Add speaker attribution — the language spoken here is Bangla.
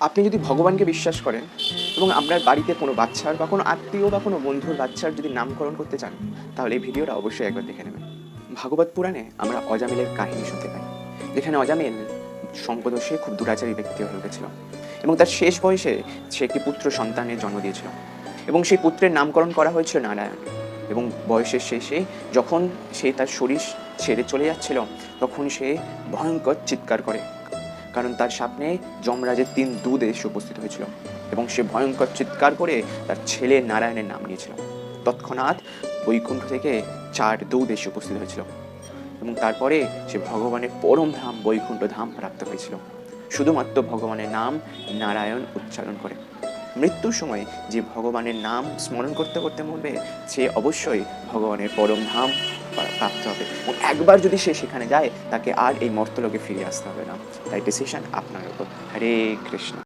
Speaker 1: আপনি যদি ভগবানকে বিশ্বাস করেন এবং আপনার বাড়িতে কোনো বাচ্চার বা কোনো আত্মীয় বা কোনো বন্ধুর বাচ্চার যদি নামকরণ করতে চান, তাহলে এই ভিডিওটা অবশ্যই একবার দেখে নেবেন। ভাগবত পুরাণে আমরা অজামিলের কাহিনী শুনতে পাই। যেখানে অজামিল সম্পদোষে খুব দুরাচারী ব্যক্তি হয়ে উঠেছিল এবং তার শেষ বয়সে সে একটি পুত্র সন্তানের জন্ম দিয়েছিল এবং সেই পুত্রের নামকরণ করা হয়েছিল নারায়ণ এবং বয়সের শেষে যখন সে তার শরীর ছেড়ে চলে যাচ্ছিল, তখন সে ভয়ঙ্কর চিৎকার করে। কারণ তার সামনে যমরাজের তিন দুধ এসে উপস্থিত হয়েছিল এবং সে ভয়ঙ্কর চিৎকার করে তার ছেলে নারায়ণের নাম নিয়েছিল। তৎক্ষণাৎ বৈকুণ্ঠ থেকে চার দৌদ এসে উপস্থিত হয়েছিল এবং তারপরে সে ভগবানের পরম ধাম বৈকুণ্ঠ ধাম প্রাপ্ত হয়েছিল। শুধুমাত্র ভগবানের নাম নারায়ণ উচ্চারণ করে। মৃত্যুর সময় যে ভগবানের নাম স্মরণ করতে করতে মরবে, সে অবশ্যই ভগবানের পরম ধাম প্রাপ্ত হবে। একবার যদি সে সেখানে যায়, তাকে আর এই মর্তলোকে ফিরে আসতে হবে না। তাই ডিসিশন আপনার উপর। হরে কৃষ্ণ।